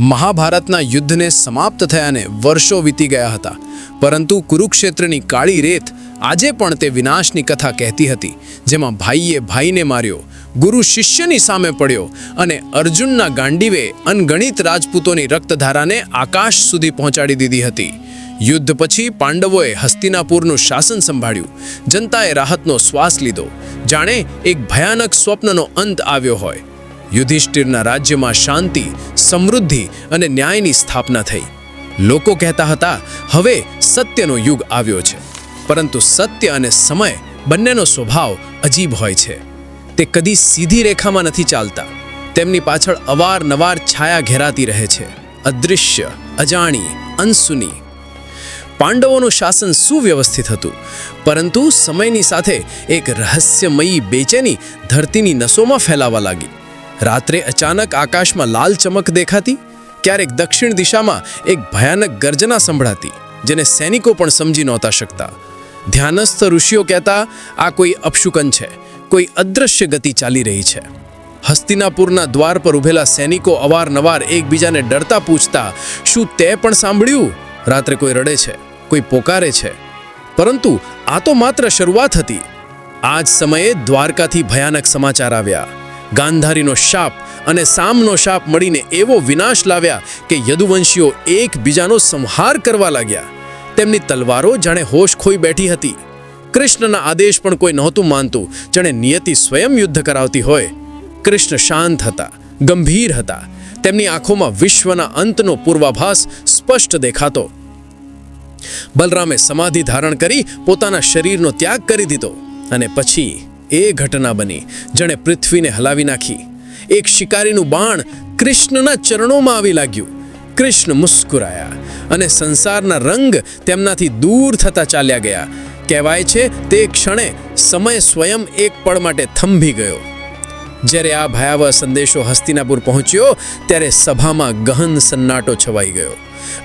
મહાભારતના યુદ્ધને સમાપ્ત થયાને વર્ષો વીતી ગયા હતા. પરંતુ કુરુક્ષેત્રની કાળી રેત આજે પણ તે વિનાશની કથા કહેતી હતી, જેમાં ભાઈએ ભાઈને માર્યો, ગુરુ શિષ્યની સામે પડ્યો અને અર્જુનના ગાંડીવે અનગણિત રાજપૂતોની રક્તધારાને આકાશ સુધી પહોંચાડી દીધી હતી. યુદ્ધ પછી પાંડવોએ હસ્તિનાપુરનું શાસન સંભાળ્યું, જનતાએ રાહતનો શ્વાસ લીધો. જાણે એક ભયાનક સ્વપ્નનો અંત આવ્યો હોય. યુધિષ્ઠિરના રાજ્યમાં શાંતિ, સમૃદ્ધિ અને ન્યાયની સ્થાપના થઈ. લોકો કહેતા હતા, હવે સત્યનો યુગ આવ્યો છે. પરંતુ સત્ય અને સમય બંનેનો સ્વભાવ અજીબ હોય છે. તે કદી સીધી રેખામાં નથી ચાલતા. તેમની પાછળ અવારનવાર છાયા ઘેરાતી રહે છે. અદૃશ્ય, અજાણી, અનસુની. પાંડવોનું શાસન સુવ્યવસ્થિત હતું. પરંતુ સમયની સાથે એક રહસ્યમયી બેચેની ધરતીની નસોમાં ફેલાવા લાગી. રાત્રે અચાનક આકાશમાં લાલ ચમક દેખાતી, ક્યારેક દક્ષિણ દિશામાં એક ભયાનક ગર્જના સંભળાતી, જેને સૈનિકો પણ સમજી નહોતા શકતા. ધ્યાનસ્થ ઋષિઓ કહેતા, આ કોઈ અપશુકન છે, કોઈ અદૃશ્ય ગતિ ચાલી રહી છે. હસ્તિનાપુરના દ્વાર પર ઉભેલા સૈનિકો અવારનવાર એકબીજાને ડરતા પૂછતા, શું તે પણ સાંભળ્યું? રાત્રે કોઈ રડે છે, કોઈ પોકારે છે? પરંતુ આ તો માત્ર શરૂઆત હતી. આ જ સમયે દ્વારકાથી ભયાનક સમાચાર આવ્યા. ગાંધારીનો શાપ અને સામનો શાપ મળીને એવો વિનાશ લાવ્યા કે યદુવંશીઓ એકબીજાનો સંહાર કરવા લાગ્યા. તેમની તલવારો જાણે હોશ ખોઈ બેઠી હતી. કૃષ્ણના આદેશ પણ કોઈ નહોતું માનતું, જાણે નિયતિ સ્વયં યુદ્ધ કરાવતી હોય. કૃષ્ણ શાંત હતા, ગંભીર હતા. તેમની આંખોમાં વિશ્વના અંતનો પૂર્વાભાસ સ્પષ્ટ દેખાતો. બલરામે સમાધિ ધારણ કરી પોતાના શરીરનો ત્યાગ કરી દીધો અને પછી એ ઘટના બની, જેણે પૃથ્વીને હલાવી નાખી. એક શિકારીનું બાણ કૃષ્ણના ચરણોમાં આવી લાગ્યું. કૃષ્ણ મુસ્કુરાયા અને સંસારના રંગ તેમનાથી દૂર થતા ચાલ્યા ગયા. કહેવાય છે, તે ક્ષણે સમય સ્વયં એક પળ માટે થંભી ગયો. જ્યારે આ ભયાવહ સંદેશો હસ્તિનાપુર પહોંચ્યો, ત્યારે સભામાં ગહન સન્નાટો છવાઈ ગયો.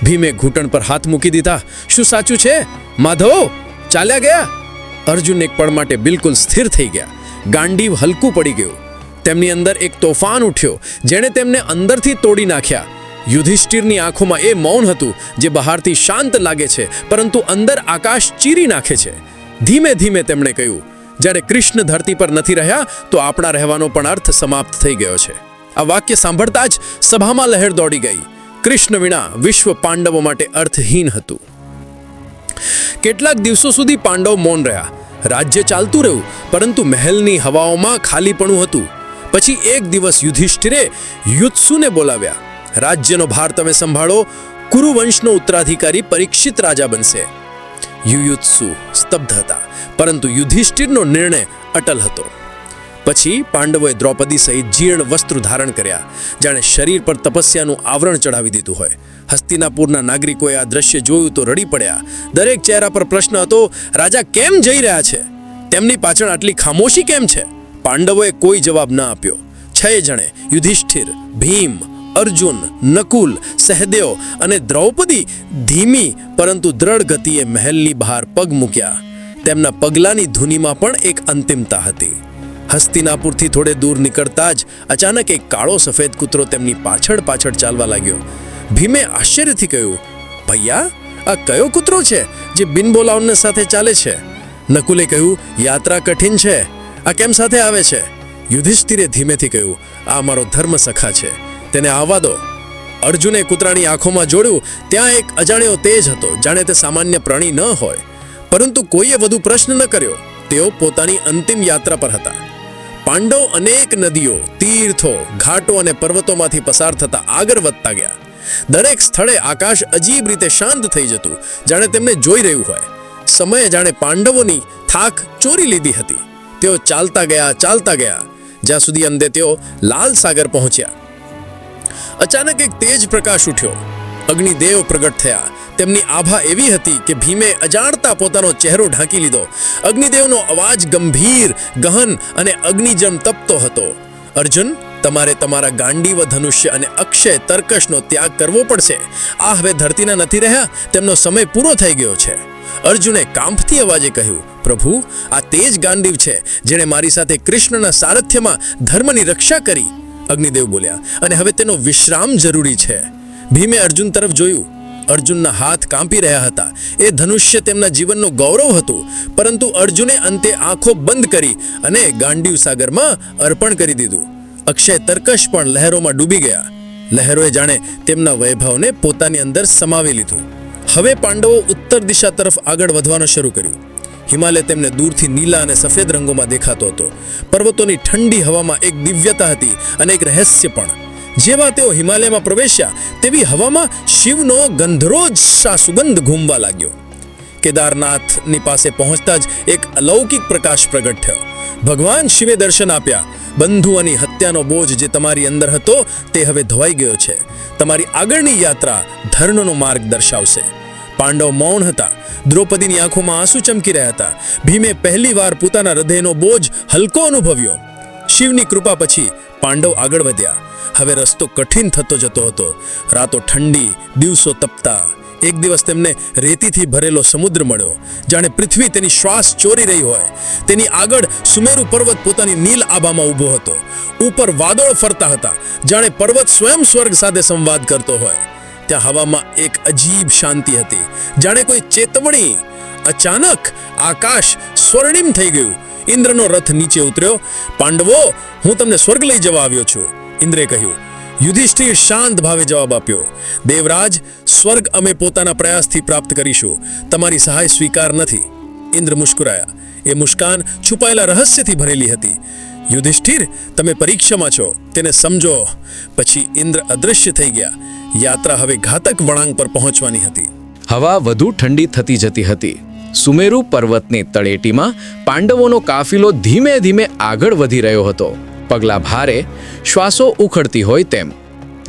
ભીમે ઘૂંટણ પર હાથ મૂકી દીધા. શું સાચું છે? માધવ, ચાલ્યા ગયા? અર્જુન એક પળ માટે બિલકુલ સ્થિર થઈ ગયા. ગાંડીવ હલકું પડી ગયું. તેમની અંદર એક તોફાન ઉઠ્યો, જેણે તેમને અંદરથી તોડી નાખ્યા. યુધિષ્ઠિરની આંખોમાં એ મૌન હતું, જે બહારથી શાંત લાગે છે, પરંતુ અંદર આકાશ ચીરી નાખે છે. ધીમે ધીમે તેમણે કહ્યું, જ્યારે કૃષ્ણ ધરતી પર નથી રહ્યા, તો આપણા રહેવાનો પણ અર્થ સમાપ્ત થઈ ગયો છે. આ વાક્ય સાંભળતા જ સભામાં લહેર દોડી ગઈ. કૃષ્ણ વિના વિશ્વ પાંડવો માટે અર્થહીન હતું. કેટલાક દિવસો સુધી પાંડવ મૌન રહ્યા. રાજ્ય ચાલતું રહ્યું, પરંતુ મહેલની હવાઓમાં ખાલીપણું હતું. પછી એક દિવસ યુધિષ્ઠિરે યુત્સુને બોલાવ્યા. રાજ્યનો ભાર તમે સંભાળો, કુરુવંશનો ઉત્તરાધિકારી પરીક્ષિત રાજા બનશે. યુયુત્સુ સ્તબ્ધ હતા, પરંતુ યુધિષ્ઠિરનો નિર્ણય અટલ હતો. પછી પાંડવોએ દ્રૌપદી સહિત જીર્ણ વસ્ત્ર ધારણ કર્યા, જાણે શરીર પર તપસ્યાનું આવરણ ચડાવી દીધું હોય. હસ્તિનાપુરના નાગરિકોએ આ દ્રશ્ય જોયું તો રડી પડ્યા. દરેક ચહેરા પર પ્રશ્ન હતો, રાજા કેમ જઈ રહ્યા છે? તેમની પાછળ આટલી ખામોશી કેમ છે? પાંડવોએ કોઈ જવાબ ન આપ્યો. છ જણે, યુધિષ્ઠિર, ભીમ, અર્જુન, નકુલ, સહદેવ અને દ્રૌપદી ધીમી પરંતુ દ્રઢ ગતિએ મહેલની બહાર પગ મૂક્યા. તેમના પગલાની ધૂનીમાં પણ એક અંતિમતા હતી. હસ્તિનાપુરથી થોડે દૂર નીકળતા જ અચાનક એક કાળો સફેદ કૂતરો તેમની પાછળ પાછળ ચાલવા લાગ્યો. ભીમે આશ્ચર્યથી કહ્યું, ભૈયા, આ કયો કૂતરો છે જે બિન બોલાવનને સાથે ચાલે છે? નકુલે કહ્યું, યાત્રા કઠિન છે. આ કેમ સાથે આવે છે? યુધિષ્ઠિરે ધીમેથી કહ્યું, આ મારો ધર્મ સખા છે. તેને આવવા દો. અર્જુને કૂતરાની આંખોમાં જોડ્યું, ત્યાં એક અજાણ્યો તેજ હતો, જાણે તે સામાન્ય પ્રાણી ન હોય. પરંતુ કોઈએ વધુ પ્રશ્ન ન કર્યો. તેઓ પોતાની અંતિમ યાત્રા પર હતા. પાંડવ અનેક નદીઓ, તીર્થો, ઘાટો અને પર્વતોમાંથી પસાર થતા આગળ વધતા ગયા. દરેક સ્થળે આકાશ અજીબ રીતે શાંત થઈ જતું, જાણે તેમને જોઈ રહ્યું હોય. સમયે જાણે પાંડવોની થાક ચોરી લીધી હતી. તેઓ ચાલતા ગયા ચાલતા ગયા. જ્યાં સુધી અંતે તેઓ લાલ સાગર પહોંચ્યા. અચાનક એક તેજ પ્રકાશ ઉઠ્યો. અગ્નિદેવ પ્રગટ થયા. તેમની આભા એવી હતી કે ભીમે અજાણતા પોતાનો ચહેરો ઢાંકી લીધો. અગ્નિદેવનો અવાજ ગંભીર, ગહન અને અગ્નિજમ તપતો હતો. અર્જુન, તમારે તમારા ગાંડીવ ધનુષ્ય અને અક્ષય તર્કશનો ત્યાગ કરવો પડશે. આ હવે ધરતીના નથી રહ્યા, તેમનો સમય પૂરો થઈ ગયો છે. અર્જુને કાંપથી અવાજે કહ્યું, પ્રભુ, આ તેજ ગાંડીવ છે, જેણે મારી સાથે કૃષ્ણના સારથ્યમાં ધર્મની રક્ષા કરી. અગ્નિદેવ બોલ્યા, અને હવે તેનો વિશ્રામ જરૂરી છે. ભીમે અર્જુન તરફ જોયું અર્જુનના હાથ કાંપી રહ્યા હતા. એ ધનુષ્ય તેમના જીવનનું ગૌરવ હતું, પરંતુ અર્જુને અંતે આંખો બંધ કરી અને ગાંડીવ સાગરમાં અર્પણ કરી દીધું. અક્ષય તર્કશ પણ લહેરોમાં ડૂબી ગયા. લહેરોએ જાણે તેમના વૈભવને પોતાની અંદર સમાવી લીધું. હવે પાંડવો ઉત્તર દિશા તરફ આગળ વધવાનું શરૂ કર્યું. હિમાલય તેમને દૂરથી નીલા અને સફેદ રંગોમાં દેખાતો હતો. પર્વતોની ઠંડી હવામાં એક દિવ્યતા હતી અને એક રહસ્ય પણ. જેવા તેઓ હિમાલયમાં પ્રવેશ્યા, તેવી હવામાં શિવનો ગંધરો જ સુગંધ ઘૂમવા લાગ્યો. કેદારનાથની પાસે પહોંચતા જ એક અલૌકિક પ્રકાશ પ્રગટ થયો. ભગવાન શિવે દર્શન આપ્યા. બંધુઓની હત્યાનો બોજ જે તમારી અંદર હતો, તે હવે ધોવાઈ ગયો છે. તમારી આગળની યાત્રા ધર્મનો માર્ગ દર્શાવશે. પાંડવ મૌન હતા. દ્રૌપદીની આંખોમાં આંસુ ચમકી રહ્યા હતા. ભીમે પહેલીવાર પોતાના હૃદયનો બોજ હલકો અનુભવ્યો. શિવની કૃપા પછી પાંડવ આગળ વધ્યા. હવે રસ્તો કઠિન થતો જતો હતો. રાતો ઠંડી, દિવસો તપતા. એક દિવસ તેમને રેતીથી ભરેલો સમુદ્ર મળ્યો, જાણે પૃથ્વી તેની શ્વાસ ચોરી રહી હોય. તેની આગળ સુમેરુ પર્વત પોતાની નીલ આભામાં ઊભો હતો. ઉપર વાદળ ફરતા હતા, જાણે પર્વત સ્વયં સ્વર્ગ સાથે સંવાદ કરતો હોય. ત્યાં હવામાં એક અજીબ શાંતિ હતી. જાણે કોઈ ચેતવણી અચાનક આકાશ સ્વર્ણિમ થઈ ગયું. ઇન્દ્રનો રથ નીચે ઉતર્યો. પાંડવો, હું તમને સ્વર્ગ લઈ જવા આવ્યો છું. ઇન્દ્રે કહ્યું. યુધિષ્ઠિર શાંત ભાવે જવાબ આપ્યો. દેવરાજ, સ્વર્ગ અમે પોતાના પ્રયાસથી પ્રાપ્ત કરીશું. તમારી સહાય સ્વીકાર નથી. ઇન્દ્ર મુસ્કુરાયા. એ મુસ્કાન છુપાયેલા રહસ્યથી ભરેલી હતી. યુધિષ્ઠિર, તમે પરીક્ષામાં છો. તેને સમજો. પછી ઇન્દ્ર અદૃશ્ય થઈ ગયા. યાત્રા હવે ઘાતક વળાંક પર પહોંચવાની હતી. હવા વધુ ઠંડી થતી જતી હતી. સુમેરુ પર્વતની તળેટીમાં પાંડવોનો કાફિલો ધીમે ધીમે આગળ વધી રહ્યો હતો. પગલા ભારે શ્વાસો ઉખડતી હોય તેમ.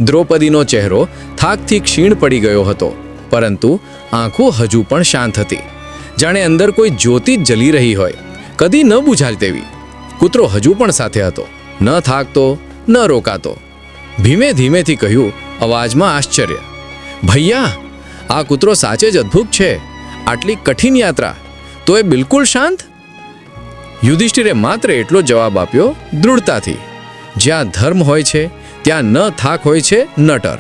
દ્રૌપદીનો ચહેરો થાકથી ક્ષીણ પડી ગયો હતો, પરંતુ આંખો હજુ પણ શાંત હતી. જાણે અંદર કોઈ જ્યોતિ જ જલી રહી હોય, કદી ન બુઝાય તેવી. કૂતરો હજુ પણ સાથે હતો, ન થાકતો, ન રોકાતો. ભીમે ધીમેથી કહ્યું, અવાજમાં આશ્ચર્ય. ભૈયા, આ કૂતરો સાચે જ અદ્ભુત છે. આટલી કઠિન યાત્રા? તો એ બિલકુલ શાંત? યુધિષ્ઠિરે માત્ર એટલો જવાબ આપ્યો, દૃઢતાથી. જ્યાં ધર્મ હોય છે, ત્યાં ન થાક હોય છે, ન ડર.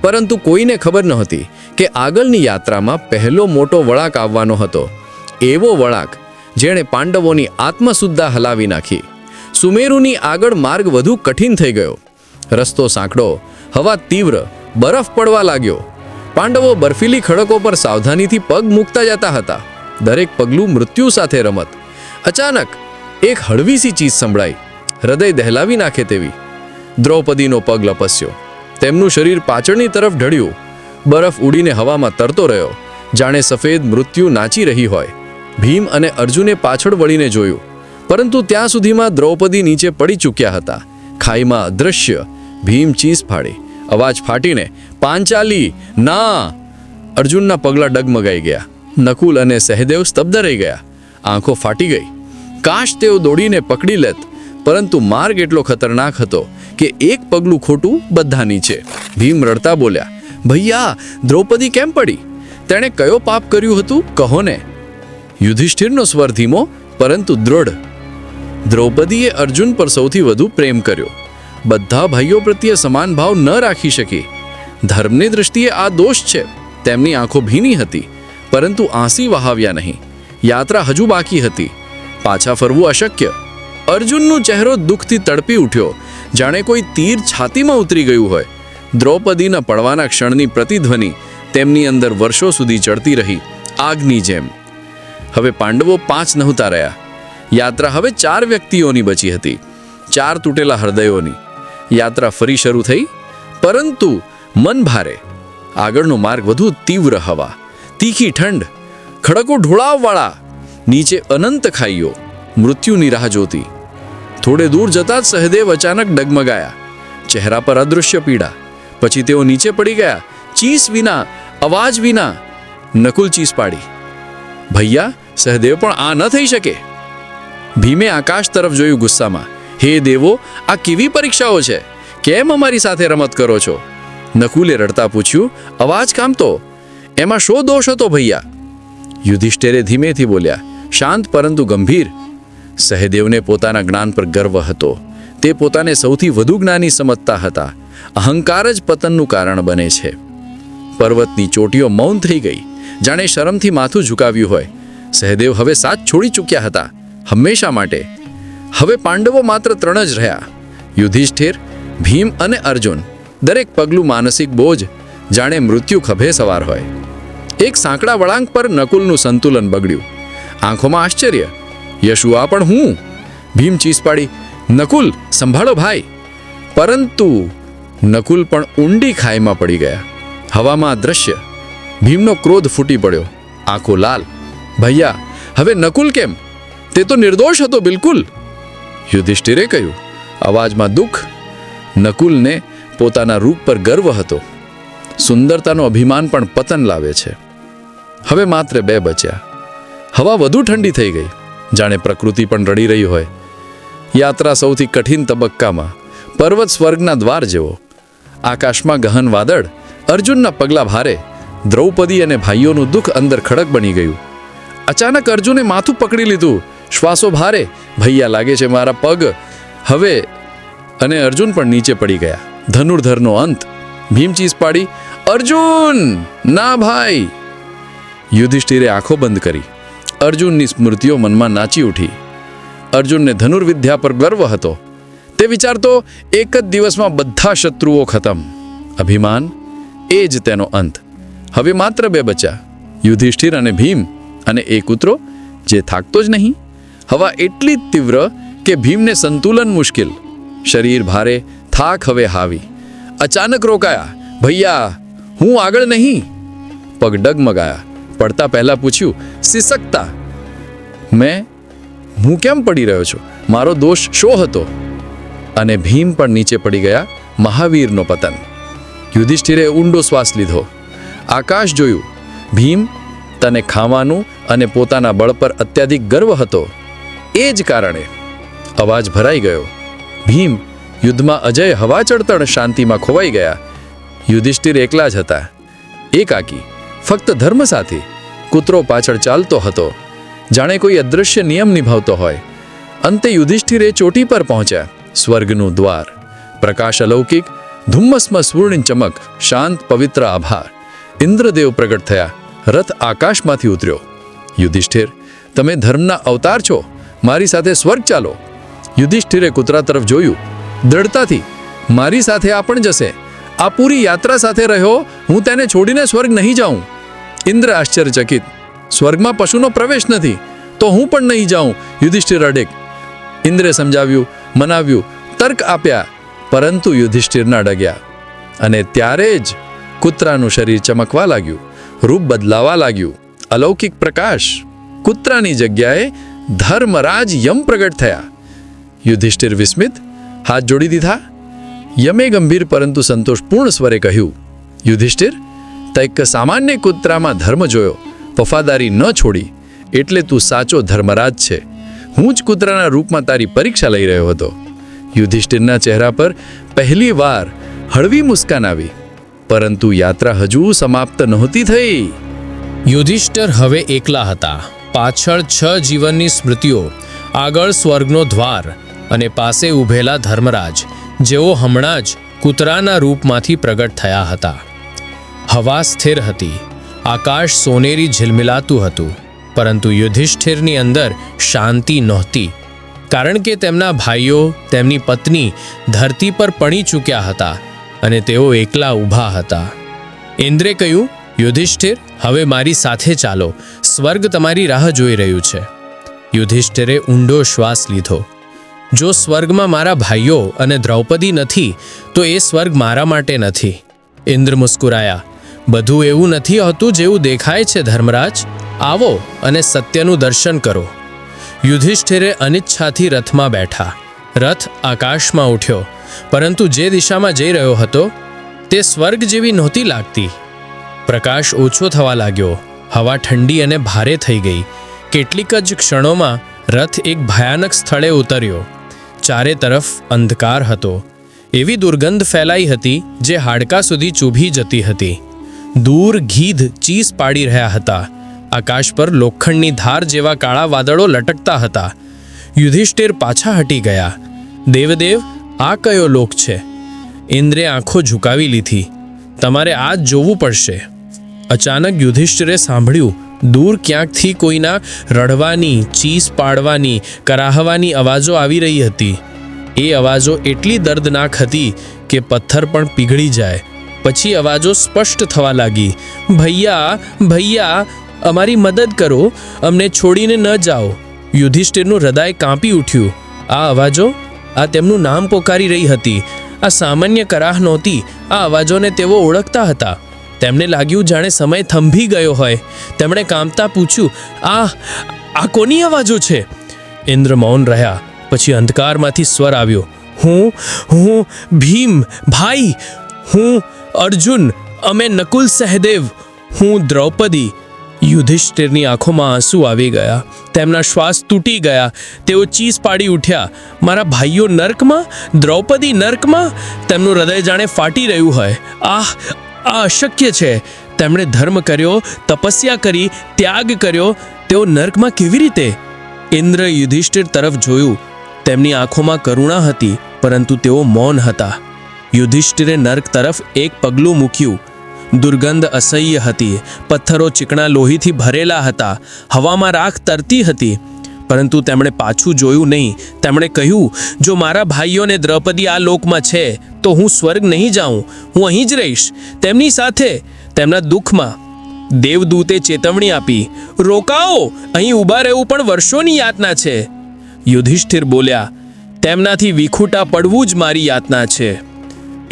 પરંતુ કોઈને ખબર નહોતી કે આગળની યાત્રામાં પહેલો મોટો વળાંક આવવાનો હતો. એવો વળાંક જેણે પાંડવોની આત્મસુદ્ધા હલાવી નાખી. સુમેરુની આગળ માર્ગ વધુ કઠિન થઈ ગયો. રસ્તો સાંકડો, હવા તીવ્ર, બરફ પડવા લાગ્યો. પાંડવો બર્ફીલી ખડકો પર સાવધાનીથી પગ મૂકતા જતા હતા. દરેક પગલું મૃત્યુ સાથે રમત. અચાનક એક હળવીસી ચીજ સંભળાઈ. હૃદય દહેલાવી નાખે તેવી. દ્રૌપદીનો પગ લપસ્યો. તેમનું શરીર પાછળની તરફ ઢળ્યું. બરફ ઉડીને હવામાં તરતો રહ્યો. જાણે સફેદ મૃત્યુ નાચી રહી હોય. ભીમ અને અર્જુને પાછળ વળીને જોયું. પરંતુ ત્યાં સુધીમાં દ્રૌપદી નીચે પડી ચૂક્યા હતા. ખાઈમાં અદૃશ્ય. ભીમ ચીસ ફાડી. અવાજ ફાટીને પાંચાલી, ના! અર્જુનના પગલા ડગમગાઈ ગયા. નકુલ અને સહદેવ સ્તબ્ધ રહી ગયા. આંખો ફાટી ગઈ. કાશ તેઓ દોડીને પકડી લેત, પરંતુ માર્ગ એટલો ખતરનાક હતો કે એક પગલું ખોટું બધાની છે. ભીમ રડતા બોલ્યા, ભૈયા, દ્રૌપદી કેમ પડી? તેણે કયો પાપ કર્યું હતું? કહો ને. યુધિષ્ઠિરનો સ્વર ધીમો, પરંતુ દ્રઢ દ્રૌપદીએ અર્જુન પર સૌથી વધુ પ્રેમ કર્યો. બધા ભાઈઓ પ્રત્યે સમાન ભાવ ન રાખી શકી. ધર્મની દૃષ્ટિએ આ દોષ છે. તેમની આંખો ભીની હતી, પરંતુ આંસી વહાવ્યા નહીં. યાત્રા હજુ બાકી હતી. પાછા ફરવું અશક્ય. અર્જુનનો ચહેરો દુઃખથી તડપી ઉઠ્યો. જાણે કોઈ તીર છાતીમાં ઉતરી ગયું હોય. દ્રૌપદીના પડવાના ક્ષણની પ્રતિધ્વનિ તેમની અંદર વર્ષો સુધી ચડતી રહી, આગની જેમ. હવે પાંડવો પાંચ નહોતા રહ્યા. યાત્રા હવે ચાર વ્યક્તિઓની બચી હતી. ચાર તૂટેલા હૃદયોની. યાત્રા ફરી શરૂ થઈ, પરંતુ મન ભારે. આગળનો માર્ગ વધુ તીવ્ર હવા, તીખી ઠંડ, ખડકો ઢોળાવવાળા, નીચે અનંત ખાઈઓ, મૃત્યુની રાહ જોતી. થોડે દૂર જતા જ સહદેવ અચાનક ડગમગાયા. ચહેરા પર અદૃશ્ય પીડા. પછી તેઓ નીચે પડી ગયા, ચીસ વિના, અવાજ વિના, નકુલ ચીસ પાડી. ભૈયા, સહદેવ પણ આ ન થઈ શકે. ભીમે આકાશ તરફ જોયું ગુસ્સામાં. હે દેવો, આ કેવી પરીક્ષાઓ છે? કેમ અમારી સાથે રમત કરો છો? નકુલે રડતા પૂછ્યું, અવાજ કામતો? એમાં શો દોષ હતો ભૈયા? યુધિષ્ઠિરે ધીમેથી બોલ્યા, શાંત પરંતુ ગંભીર. સહદેવને પોતાના જ્ઞાન પર ગર્વ હતો. તે પોતાને સૌથી વધુ જ્ઞાની સમજતા હતા. અહંકાર જ પતનનું કારણ બને છે. પર્વતની ચોટીઓ મૌન થઈ ગઈ. જાણે શરમથી માથું ઝુકાવ્યું હોય. સહદેવ હવે સાથ છોડી ચૂક્યા હતા. હંમેશા માટે. હવે પાંડવો માત્ર ત્રણ જ રહ્યા. યુધિષ્ઠિર, ભીમ અને અર્જુન, દરેક પગલું માનસિક બોજ, જાણે મૃત્યુ ખભે સવાર હોય. એક સાંકડા વળાંક પર નકુલનું સંતુલન બગડ્યું. આંખોમાં આશ્ચર્ય. યશુઆ પણ હું? ભીમ ચીસ પાડી, નકુલ, સંભાળો ભાઈ. પરંતુ નકુલ પણ ઊંડી ખાઈમાં પડી ગયા. હવામાં દ્રશ્ય. ભીમનો ક્રોધ ફૂટી પડ્યો. આંખો લાલ. ભૈયા, હવે નકુલ કેમ? તે તો નિર્દોષ હતો બિલકુલ. યુધિષ્ઠિરે કહ્યું, અવાજમાં દુઃખ. નકુલને પોતાના રૂપ પર ગર્વ હતો. સુંદરતાનો અભિમાન પણ પતન લાવે છે. હવે માત્ર બે બચ્યા. હવા વધુ ઠંડી થઈ ગઈ. જાણે પ્રકૃતિ પણ રડી રહી હોય. યાત્રા સૌથી કઠિન તબક્કામાં. પર્વત સ્વર્ગના દ્વાર જેવો. આકાશમાં ગહન વાદળ, અર્જુનના પગલા ભારે. દ્રૌપદી અને ભાઈઓનું દુઃખ અંદર ખડક બની ગયું. અચાનક અર્જુને માથું પકડી લીધું. શ્વાસો ભારે. ભૈયા લાગે છે મારા પગ હવે અને અર્જુન પણ નીચે પડી ગયા. ધનુર્ધરનો અંત. ભીમ ચીસ પાડી, અર્જુન! ના ભાઈ! યુધિષ્ઠિરે આંખો બંધ કરી. અર્જુનની સ્મૃતિઓ મનમાં નાચી ઉઠી. અર્જુનને ધનુર્વિદ્યા પર ગર્વ હતો. તે વિચારતો, એક જ દિવસમાં બધા શત્રુઓ ખતમ. અભિમાન, એ જ તેનો અંત. હવે માત્ર બે બચ્યા, યુધિષ્ઠિર અને ભીમ અને એ કૂતરો, જે થાકતો જ નહીં. હવા એટલી જ તીવ્ર કે ભીમને સંતુલન મુશ્કેલ. શરીર ભારે થાક હવે હાવી. અચાનક રોકાયા, ભૈયા, હું આગળ નહીં. પગ ડગમગાયા. પડતા પહેલાં પૂછ્યું, સિસકતા, મેં, હું કેમ પડી રહ્યો છું? મારો દોષ શો હતો? અને ભીમ પણ નીચે પડી ગયા, મહાવીરનો પતન. યુધિષ્ઠિરે ઊંડો શ્વાસ લીધો. આકાશ જોયું. ભીમ તને ખાવાનું અને પોતાના બળ પર અત્યાધિક ગર્વ હતો. એ જ કારણે અવાજ ભરાઈ ગયો. ભીમ યુદ્ધમાં અજય હવા ચડતણ શાંતિમાં ખોવાઈ ગયા. યુધિષ્ઠિર એકલા જ હતા. એકાકી, ફક્ત ધર્મ સાથે, કૂતરો પાછળ ચાલતો હતો. જાણે કોઈ અદૃશ્ય નિયમ નિભાવતો હોય. અંતે યુધિષ્ઠિરે ચોટી પર પહોંચ્યા. સ્વર્ગનું દ્વાર, પ્રકાશ અલૌકિક, ધુમ્મસમાં સ્વર્ણ ચમક, શાંત, પવિત્ર આભાર. ઇન્દ્રદેવ પ્રગટ થયા. રથ આકાશમાંથી ઉતર્યો. યુધિષ્ઠિર, તમે ધર્મના અવતાર છો? મારી સાથે સ્વર્ગ ચાલો. યુધિષ્ઠિરે કૂતરા તરફ જોયું. દ્રઢતાથી, મારી સાથે આ પણ જશે. આ પૂરી યાત્રા સાથે રહ્યો. હું તેને છોડીને સ્વર્ગ નહીં જાઉં. ઇન્દ્ર આશ્ચર્યચકિત. સ્વર્ગમાં પશુનો પ્રવેશ નથી. તો હું પણ નહીં જાઉં. યુધિષ્ઠિર અડેક. ઇન્દ્રે સમજાવ્યું, મનાવ્યું, તર્ક આપ્યા. પરંતુ યુધિષ્ઠિરના અડગ્યા. ડગ્યા અને ત્યારે જ કૂતરાનું શરીર ચમકવા લાગ્યું. રૂપ બદલાવા લાગ્યું. અલૌકિક પ્રકાશ. કૂતરાની જગ્યાએ ધર્મરાજ યમ પ્રગટ થયા. યુધિષ્ઠિર વિસ્મિત, હાથ જોડી દીધા. યમે ગંભીર પરંતુ સંતોષપૂર્ણ સ્વરે કહ્યું, યુધિષ્ઠિર, તૈક સામાન્ય કૂતરામાં ધર્મ જોયો, વફાદારી ન છોડી, એટલે તું સાચો ધર્મરાજ છે. હું જ કૂતરાના રૂપમાં તારી પરીક્ષા લઈ રહ્યો હતો. યુધિષ્ઠિરના ચહેરા પર પહેલી વાર હળવી મુસ્કાન આવી. પરંતુ યાત્રા હજુ સમાપ્ત નહોતી થઈ. યુધિષ્ઠર હવે એકલા હતા. પાછળ છ જીવનની સ્મૃતિઓ, આગળ સ્વર્ગનો દ્વાર અને પાસે ઊભેલા ધર્મરાજ, જેઓ હમણાં જ કૂતરાના રૂપમાંથી પ્રગટ થયા હતા. હવા સ્થિર હતી, આકાશ સોનેરી ઝિલમિલાતું હતું, પરંતુ યુધિષ્ઠિરની અંદર શાંતિ નહોતી, કારણ કે તેમના ભાઈઓ, તેમની પત્ની ધરતી પર પડી ચૂક્યા હતા અને તેઓ એકલા ઊભા હતા. ઇન્દ્રે કહ્યું યુધિષ્ઠિર, હવે મારી સાથે ચાલો. સ્વર્ગ તમારી રાહ જોઈ રહ્યું છે. યુધિષ્ઠિરે ઊંડો શ્વાસ લીધો. જો સ્વર્ગમાં મારા ભાઈઓ અને દ્રૌપદી નથી, તો એ સ્વર્ગ મારા માટે નથી. ઇન્દ્ર મુસ્કુરાયા, બધું એવું નથી હોતું જેવું દેખાય છે, ધર્મરાજ. આવો અને સત્યનું દર્શન કરો. યુધિષ્ઠિરે અનિચ્છાથી રથમાં બેઠા. રથ આકાશમાં ઉઠ્યો. પરંતુ જે દિશામાં જઈ રહ્યો હતો, તે સ્વર્ગ જેવી નહોતી લાગતી. પ્રકાશ ઓછો થવા લાગ્યો. હવા ઠંડી અને ભારે થઈ ગઈ. કેટલીક જ ક્ષણોમાં રથ એક ભયાનક સ્થળે ઉતર્યો. ચારે તરફ અંધકાર હતો. એવી દુર્ગંધ ફેલાઈ હતી જે હાડકા સુધી ચૂભી જતી હતી. દૂર ગીધ ચીસ પાડી રહ્યા હતા. આકાશ પર લોખંડની ધાર જેવા કાળા વાદળો લટકતા હતા. યુધિષ્ઠિર પાછા હટી ગયા. દેવદેવ, આ કયો લોક છે? ઇન્દ્રે આંખો ઝુકાવી લીધી. તમારે આ જ જોવું પડશે. અચાનક યુધિષ્ઠિરે સાંભળ્યું, દૂર ક્યાંકથી કોઈના રડવાની, ચીસ પાડવાની, કરાહવાની અવાજો આવી રહી હતી. એ અવાજો એટલી દર્દનાક હતી કે પથ્થર પણ પીગળી જાય. પછી અવાજો સ્પષ્ટ થવા લાગી, ભૈયા ભૈયા, અમારી મદદ કરો, અમને છોડીને ન જાઓ. યુધિષ્ઠિરનું હૃદય કાંપી ઉઠ્યું. આ અવાજો, આ તેમનું નામ પોકારી રહી હતી. આ સામાન્ય કરાહ નહોતી. આ અવાજોને તેઓ ઓળખતા હતા. તેમને લાગ્યું જાણે સમય થંભી ગયો હોય. તેમણે કામતા પૂછ્યું, આ આ કોની અવાજો છે? ઇન્દ્ર મૌન રહ્યા. પછી અંધકારમાંથી સ્વર આવ્યો, હું હું, ભીમ, ભાઈ, હું અર્જુન, અમે નકુલ સહદેવ, હું દ્રૌપદી યુધિષ્ઠિરની આંખોમાં આંસુ આવી ગયા. તેમના શ્વાસ તૂટી ગયા. તેઓ ચીસ પાડી ઉઠ્યા. મારા ભાઈઓ નર્કમાં? દ્રૌપદી નર્કમાં? તેમનું હૃદય જાણે ફાટી રહ્યું હોય. આહ, આ અશક્ય છે. તેમણે ધર્મ કર્યો, તપસ્યા કરી, ત્યાગ કર્યો. તેઓ નર્કમાં કેવી રીતે? ઇન્દ્ર યુધિષ્ઠિર તરફ જોયું. તેમની આંખોમાં કરુણા હતી, પરંતુ તેઓ મૌન હતા. યુધિષ્ઠિરે નર્ક તરફ એક પગલું મૂક્યું. દુર્ગંધ અસહ્ય હતી. પથ્થરો ચીકણા લોહીથી ભરેલા હતા. હવામાં રાખ તરતી હતી. પરંતુ તેમણે પાછું જોયું નહીં. તેમણે કહ્યું, જો મારા ભાઈઓને દ્રૌપદી આ લોકમાં છે, તો હું સ્વર્ગ નહીં જાઉં. હું અહીં જ રહીશ. તેમની સાથે, તેમના દુઃખમાં. દેવદૂતે ચેતવણી આપી, રોકાઓ. અહીં ઊભા રહેવું પણ વર્ષોની યાતના છે. યુધિષ્ઠિર બોલ્યા, તેમનાથી વિખૂટા પડવું જ મારી યાતના છે.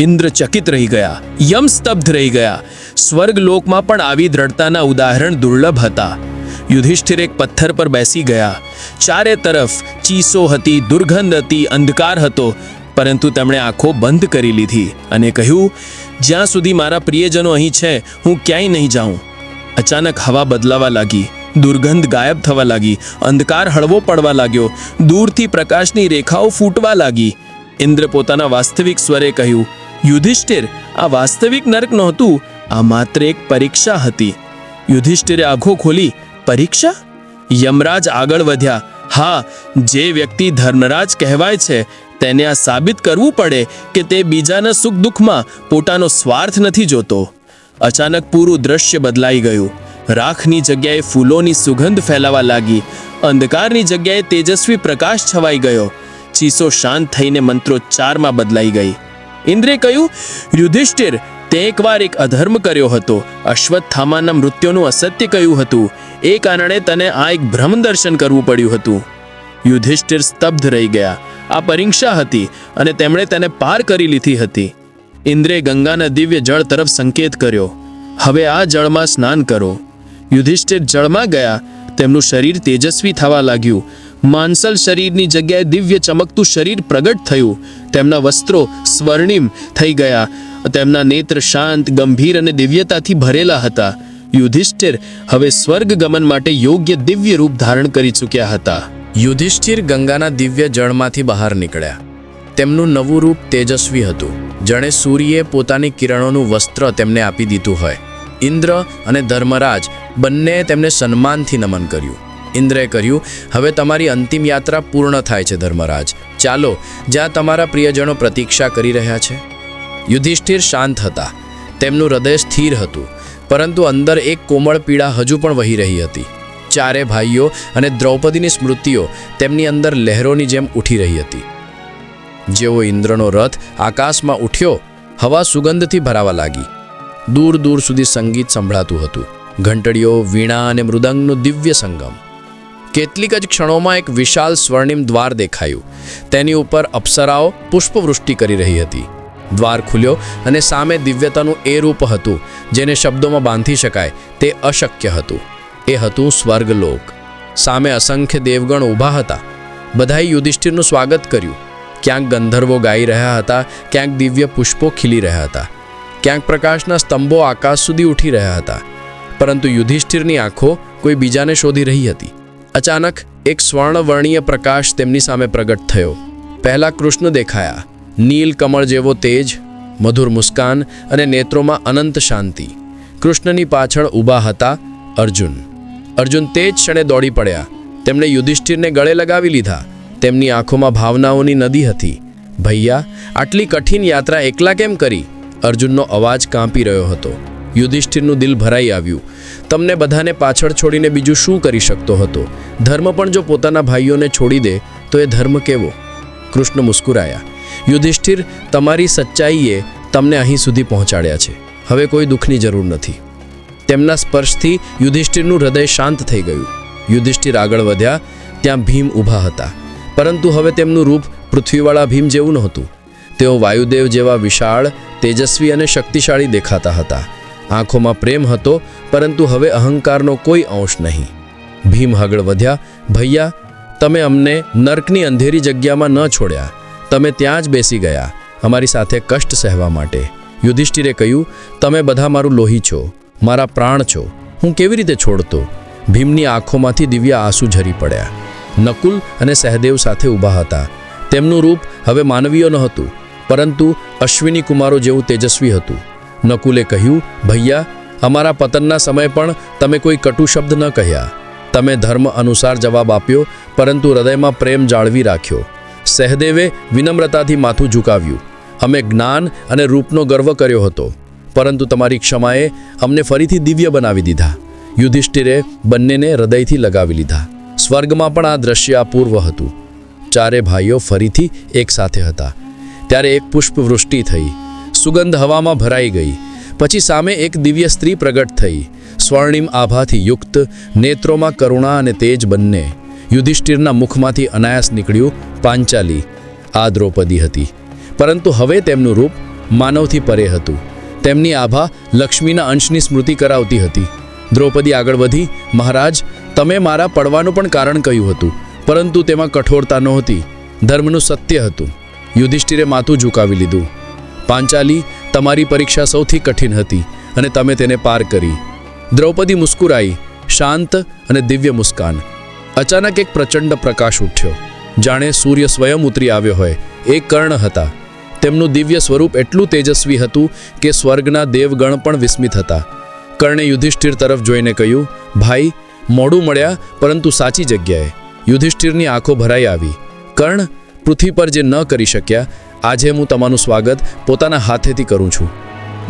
ઇન્દ્ર ચકિત રહી ગયા યમ સ્તબ્ધ રહી ગયા. સ્વર્ગ લોકમાં પણ આવી દ્રઢતાના ઉદાહરણ દુર્લભ હતા. યુધિષ્ઠિર એક પથ્થર પર બેસી ગયા. ચારે તરફ ચીસો હતી, દુર્ગંધ હતી, અંધકાર હતો, પરંતુ તેમણે આંખો બંધ કરી લીધી અને કહ્યું, જ્યાં સુધી મારા પ્રિયજનો અહીં છે, હું ક્યાંય નહીં જાઉં. અચાનક હવા બદલાવા લાગી, દુર્ગંધ ગાયબ થવા લાગી, અંધકાર હળવો પડવા લાગ્યો, દૂરથી પ્રકાશની રેખાઓ ફૂટવા લાગી. ઇન્દ્ર પોતાના વાસ્તવિક સ્વરે કહ્યું યુધિષ્ઠિર આ વાસ્તવિક નર્ક નહોતું, આ માત્ર એક પરીક્ષા હતી. યુધિષ્ઠિરે આંખો ખોલી, પરીક્ષા? યમરાજ આગળ વધ્યા. હા, જે વ્યક્તિ ધર્મરાજ કહેવાય છે, તેને આ સાબિત કરવું પડે કે તે બીજાના સુખ દુઃખમાં પોતાનો સ્વાર્થ નથી જોતો. અચાનક પૂરું દ્રશ્ય બદલાઈ ગયું. રાખની જગ્યાએ ફૂલોની સુગંધ ફેલાવા લાગી. અંધકારની જગ્યાએ તેજસ્વી પ્રકાશ છવાઈ ગયો. ચીસો શાંત થઈને મંત્રોચ્ચારમાં બદલાઈ ગઈ. ઇન્દ્રે કહ્યું, યુધિષ્ઠિર, તે એકવાર એક અધર્મ કર્યો હતો. અશ્વત્થામાના મૃત્યુનું અસત્ય કહ્યું હતું. એ કારણે તને આ એક ભ્રમ દર્શન કરવું પડ્યું હતું. યુધિષ્ઠિર સ્તબ્ધ રહી ગયા. આ પરીક્ષા હતી અને તેમણે તેને પાર કરી લીધી હતી. ઇન્દ્રે ગંગાના દિવ્ય જળ તરફ સંકેત કર્યો, હવે આ જળમાં સ્નાન કરો. યુધિષ્ઠિર જળમાં ગયા. તેમનું શરીર તેજસ્વી થવા લાગ્યું. માનસલ શરીરની જગ્યાએ દિવ્ય ચમકતું શરીર પ્રગટ થયું. તેમના વસ્ત્રો સ્વર્ણિમ થઈ ગયા. તેમના નેત્ર શાંત, ગંભીર અને દિવ્યતાથી ભરેલા હતા. યુધિષ્ઠિર હવે સ્વર્ગ ગમન માટે યોગ્ય દિવ્ય રૂપ ધારણ કરી ચૂક્યા હતા. યુધિષ્ઠિર ગંગાના દિવ્ય જળમાંથી બહાર નીકળ્યા. તેમનું નવું રૂપ તેજસ્વી હતું. જણે સૂર્યે પોતાની કિરણોનું વસ્ત્ર તેમને આપી દીધું હોય. ઇન્દ્ર અને ધર્મરાજ બંને તેમને સન્માનથી નમન કર્યું. ઇન્દ્રએ કહ્યું હવે તમારી અંતિમ યાત્રા પૂર્ણ થાય છે, ધર્મરાજ. ચાલો, જ્યાં તમારા પ્રિયજનો પ્રતીક્ષા કરી રહ્યા છે. યુધિષ્ઠિર શાંત હતા. તેમનું હૃદય સ્થિર હતું, પરંતુ અંદર એક કોમળ પીડા હજુ પણ વહી રહી હતી. ચારે ભાઈઓ અને દ્રૌપદીની સ્મૃતિઓ તેમની અંદર લહેરોની જેમ ઉઠી રહી હતી. જેવો ઇન્દ્રનો રથ આકાશમાં ઉઠ્યો, હવા સુગંધથી ભરાવા લાગી. દૂર દૂર સુધી સંગીત સંભળાતું હતું. ઘંટડીઓ, વીણા અને મૃદંગનું દિવ્ય સંગમ. કેટલીક જ ક્ષણોમાં એક વિશાળ સ્વર્ણિમ દ્વાર દેખાયું. તેની ઉપર અપ્સરાઓ પુષ્પવૃષ્ટિ કરી રહી હતી. દ્વાર ખુલ્યો અને સામે દિવ્યતાનું એ રૂપ હતું, જેને શબ્દોમાં બાંધી શકાય તે અશક્ય હતું. એ હતું સ્વર્ગલોક. સામે અસંખ્ય દેવગણ ઊભા હતા. બધાએ યુધિષ્ઠિરનું સ્વાગત કર્યું. ક્યાંક ગંધર્વો ગાઈ રહ્યા હતા, ક્યાંક દિવ્ય પુષ્પો ખીલી રહ્યા હતા. ક્યાંક પ્રકાશના સ્તંભો આકાશ સુધી ઉઠી રહ્યા હતા. પરંતુ યુધિષ્ઠિરની આંખો કોઈ બીજાને શોધી રહી હતી. અચાનક એક સ્વર્ણવર્ણીય પ્રકાશ તેમની સામે પ્રગટ થયો. પહેલાં કૃષ્ણ દેખાયા. નીલ કમળ જેવો તેજ, મધુર મુસ્કાન અને નેત્રોમાં અનંત શાંતિ. કૃષ્ણની પાછળ ઊભા હતા અર્જુન. અર્જુન તે જ ક્ષણે દોડી પડ્યા. તેમણે યુધિષ્ઠિરને ગળે લગાવી લીધા. તેમની આંખોમાં ભાવનાઓની નદી હતી. ભૈયા, આટલી કઠિન યાત્રા એકલા કેમ કરી? અર્જુનનો અવાજ કાંપી રહ્યો હતો. યુધિષ્ઠિરનું દિલ ભરાઈ આવ્યું. તમને બધાને પાછળ છોડીને બીજું શું કરી શકતો હતો? ધર્મ પણ જો પોતાના ભાઈઓને છોડી દે, તો એ ધર્મ કેવો? કૃષ્ણ મુસ્કુરાયા. યુધિષ્ઠિર, તમારી સચ્ચાઈએ તમને અહીં સુધી પહોંચાડ્યા છે. હવે કોઈ દુઃખની જરૂર નથી. તેમના સ્પર્શથી યુધિષ્ઠિરનું હૃદય શાંત થઈ ગયું. યુધિષ્ઠિર આગળ વધ્યા, ત્યાં ભીમ ઊભા હતા. પરંતુ હવે તેમનું રૂપ પૃથ્વીવાળા ભીમ જેવું નહોતું. તેઓ વાયુદેવ જેવા વિશાળ, તેજસ્વી અને શક્તિશાળી દેખાતા હતા. આંખોમાં પ્રેમ હતો, પરંતુ હવે અહંકારનો કોઈ અંશ નહીં. ભીમ આગળ વધ્યા, ભૈયા, તમે અમને નર્કની અંધેરી જગ્યામાં ન છોડ્યા. તમે ત્યાં જ બેસી ગયા, અમારી સાથે કષ્ટ સહેવા માટે. યુધિષ્ઠિરે કહ્યું, તમે બધા મારું લોહી છો, મારા પ્રાણ છો. હું કેવી રીતે છોડતો? ભીમની આંખોમાંથી દિવ્ય આંસુ ઝરી પડ્યા. નકુલ અને સહદેવ સાથે ઊભા હતા. તેમનું રૂપ હવે માનવીય ન હતું પરંતુ અશ્વિની કુમારો જેવું તેજસ્વી હતું. નકુલે કહ્યું, ભૈયા, અમારા પતનના સમયે પણ તમે કોઈ કટુ શબ્દ ન કહ્યા. તમે ધર્મ અનુસાર જવાબ આપ્યો, પરંતુ હૃદયમાં પ્રેમ જાળવી રાખ્યો. સહદેવે વિનમ્રતાથી માથું ઝુકાવ્યું. અમે જ્ઞાન અને રૂપનો ગર્વ કર્યો હતો. પરંતુ તમારી ક્ષમાએ અમને ફરીથી દિવ્ય બનાવી દીધા. યુધિષ્ઠિરે બંનેને હૃદયથી લગાવી લીધા. સ્વર્ગમાં પણ આ દ્રશ્ય અપૂર્વ હતું. ચારે ભાઈઓ ફરીથી એકસાથે હતા. ત્યારે એક પુષ્પવૃષ્ટિ થઈ. સુગંધ હવામાં ભરાઈ ગઈ. પછી સામે એક દિવ્ય સ્ત્રી પ્રગટ થઈ. સ્વર્ણિમ આભાથી યુક્ત, નેત્રોમાં કરુણા અને તેજ બંને. યુધિષ્ઠિરના મુખમાંથી અનાયાસ નીકળ્યું પાંચાલી. આ દ્રૌપદી હતી. પરંતુ હવે તેમનું રૂપ માનવથી પરે હતું. તેમની આભા લક્ષ્મીના અંશની સ્મૃતિ કરાવતી હતી. દ્રૌપદી આગળ વધી, મહારાજ, તમે મારા પડવાનું પણ કારણ કહ્યું હતું, પરંતુ તેમાં કઠોરતા નહોતી. ધર્મનું સત્ય હતું. યુધિષ્ઠિરે માથું ઝુકાવી લીધું. પાંચાલી તમારી પરીક્ષા સૌથી કઠિન હતી અને તમે તેને પાર કરી. દ્રૌપદી મુસ્કુરાઈ, શાંત અને દિવ્ય મુસ્કાન. અચાનક એક પ્રચંડ પ્રકાશ ઉઠ્યો. જાણે સૂર્ય સ્વયં ઉતરી આવ્યો હોય. એ કર્ણ હતા. તેમનું દિવ્ય સ્વરૂપ એટલું તેજસ્વી હતું કે સ્વર્ગના દેવગણ પણ વિસ્મિત હતા. કર્ણે યુધિષ્ઠિર તરફ જોઈને કહ્યું, ભાઈ, મોડું મળ્યા, પરંતુ સાચી જગ્યાએ. યુધિષ્ઠિરની આંખો ભરાઈ આવી. કર્ણ પૃથ્વી પર જે ન કરી શક્યા આજે હું તમારું સ્વાગત પોતાના હાથેથી કરું છું.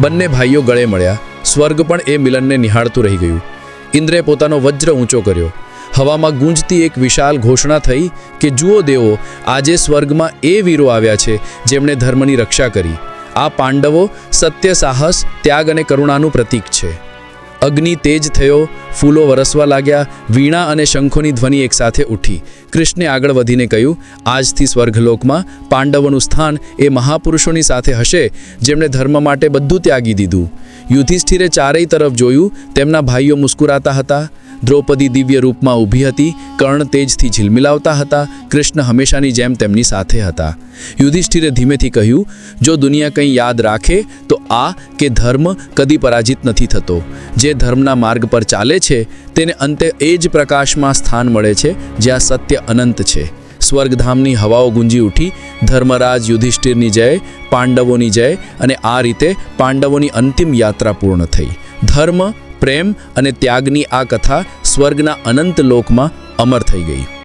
બંને ભાઈઓ ગળે મળ્યા. સ્વર્ગ પણ એ મિલનને નિહાળતું રહી ગયું. ઇન્દ્રે પોતાનો વજ્ર ઊંચો કર્યો. હવામાં ગુંજતી એક વિશાલ ઘોષણા થઈ કે, જુઓ દેવો, આજે સ્વર્ગમાં એ વીરો આવ્યા છે જેમણે ધર્મની રક્ષા કરી. આ પાંડવો સત્ય સાહસ, ત્યાગ અને કરુણાનું પ્રતીક છે. અગ્નિ તેજ થયો, ફૂલો વરસવા લાગ્યા, વીણા અને શંખોની ધ્વનિ એકસાથે ઉઠી. કૃષ્ણે આગળ વધીને કહ્યું, આજથી સ્વર્ગલોકમાં પાંડવોનું સ્થાન એ મહાપુરુષોની સાથે હશે, જેમણે ધર્મ માટે બધું ત્યાગી દીધું. યુધિષ્ઠિરે ચારેય તરફ જોયું, તેમના ભાઈઓ મુસ્કુરાતા હતા. દ્રૌપદી દિવ્ય રૂપમાં ઊભી હતી, કર્ણ તેજથી ઝિલમિલાવતા હતા, કૃષ્ણ હંમેશાની જેમ તેમની સાથે હતા. યુધિષ્ઠિરે ધીમેથી કહ્યું, જો દુનિયા કંઈ યાદ રાખે, તો આ કે ધર્મ કદી પરાજિત નથી થતો. જે ધર્મના માર્ગ પર ચાલે છે, તેને અંતે એ જ પ્રકાશમાં સ્થાન મળે છે, જ્યાં સત્ય અનંત છે. સ્વર્ગધામની હવાઓ ગુંજી ઉઠી, ધર્મરાજ યુધિષ્ઠિરની જય, પાંડવોની જય અને આ રીતે પાંડવોની અંતિમ યાત્રા પૂર્ણ થઈ. ધર્મ પ્રેમ અને ત્યાગની આ કથા સ્વર્ગના અનંત લોકમાં અમર થઈ ગઈ.